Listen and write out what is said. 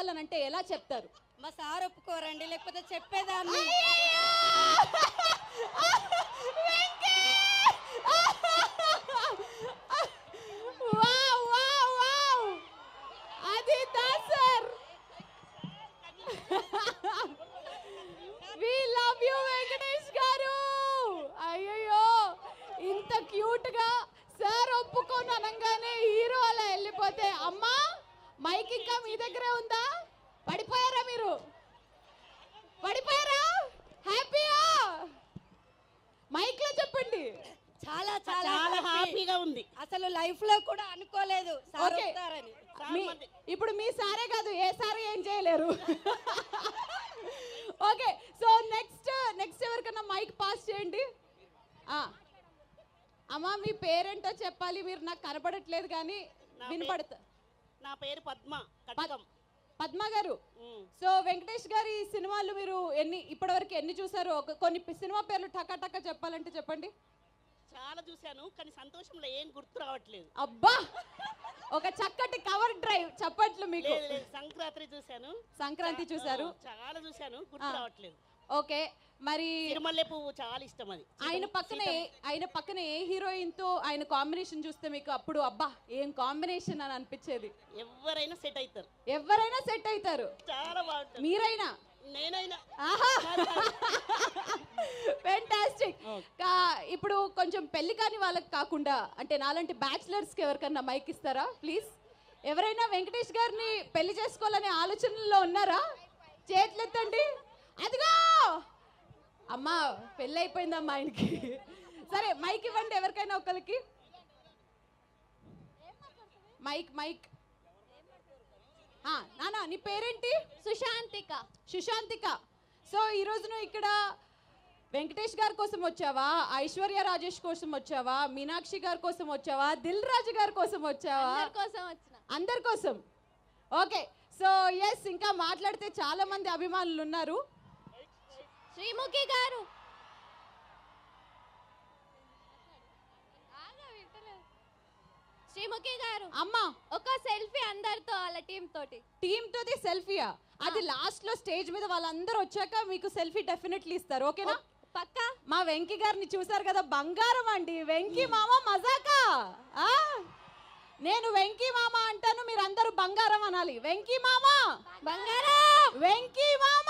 చెప్పాలనంటే ఎలా చెప్తారు? మా సార్ ఒప్పుకోరండి లేకపోతే చెప్పేదాన్ని. వావ్ వావ్ వావ్ అది Dasari we love you Venkatesh garu! అయ్యయ్యో! ఇంత క్యూట్గా సార్ ఒప్పుకొని అనగానే హీరో అలా అమ్మా మైక్ ఇంకా మీ దగ్గరే ఉందా? పడిపోయారా మీరు? పడిపోయారా? హ్యాపీయా? మైక్లో చెప్పండి. చాలా చాలా. హ్యాపీగా ఉంది. అసలు లైఫ్లో కూడా అనుకోలేదు ఇప్పుడు మీ సారే కాదు ఏ సారే ఏం చేయలేరు. ఓకే సో నెక్స్ట్ నెక్స్ట్ ఎవరికన్నా మైక్ పాస్ చేయండి. ఆ. అమ్మా మీ పేరేంటో చెప్పాలి మీరు నాకు కనపడట్లేదు కానీ వినపడతా నా పేరు పద్మ కటకం పద్మ గారు. సో వెంకటేష్ గారి సినిమాలు మీరు ఎన్ని ఇప్పటివరకు ఎన్ని చూసారు? కొన్ని సినిమా పేర్లు టకా టకా చెప్పాలంటే చెప్పండి. చాలా చూశాను కానీ సంతోషంలో ఏం గుర్తు రావట్లేదు. అబ్బా! ఒక చక్కటి కవర్ డ్రైవ్ చప్పట్లు మీకు. సంక్రాంతి చూశాను. సంక్రాంతి చూసారు ఆ, చాలా చూశాను గుర్తు. రావట్లేదు. ఓకే మరి తిరుమల్లె పువ్వు చాలా ఇష్టం అది. ఆయన పక్కనే ఆయన పక్కనే ఏ హీరోయిన్తో ఆయన కాంబినేషన్ చూస్తే మీకు అప్పుడు అబ్బా ఏం కాంబినేషన్ అని అనిపించేది? ఎవరైనా సెట్ అవుతారు ఎవరైనా సెట్ అవుతారు చాలా బాగుంటుంది. మీరైనా? నేనైనా. ఆహా! ఫెంటాస్టిక్ ఇప్పుడు కొంచెం పెళ్ళి కాని వాళ్ళకి కాకుండా అంటే నాలాంటి బ్యాచిలర్స్కి ఎవరికన్నా మైక్ ఇస్తారా? ప్లీజ్. ఎవరైనా వెంకటేష్ గారిని పెళ్ళి చేసుకోవాలనే ఆలోచనలో ఉన్నారా? చేతులెత్తండి. అదిగో అమ్మా పెళ్ళి అయిపోయిందమ్మా ఆయనకి. సరే మైక్ ఇవ్వండి ఎవరికైనా ఒకరికి మైక్ మైక్. నానా నీ పేరేంటి? సుశాంతిక. సుశాంతిక. సో ఈ రోజు నువ్వు ఇక్కడ వెంకటేష్ గారి కోసం వచ్చావా? ఐశ్వర్య రాజేష్ కోసం వచ్చావా? మీనాక్షి గారి కోసం వచ్చావా? దిల్ రాజు గారి కోసం వచ్చావా? కోసం అందరి కోసం. ఓకే. సో ఎస్ ఇంకా మాట్లాడితే చాలా మంది అభిమానులు ఉన్నారు. శ్రీముఖి గారు. శ్రీముఖి గారు అమ్మా. ఒక సెల్ఫీ అందరితో వాళ్ళ టీం తోటి. టీమ్ తోటి సెల్ఫీయా? అది లాస్ట్లో స్టేజ్ మీద వాళ్ళందరూ వచ్చాక మీకు సెల్ఫీ డెఫినెట్లీ ఇస్తారు ఓకేనా? పక్కా? మా వెంకీ గారిని చూసారు కదా బంగారం అండి. వెంకీ మామ మజాకా? నేను వెంకీ మామ అంటాను మీరు అందరూ బంగారం అనాలి. వెంకీ మామ! బంగారం! వెంకీ మామ!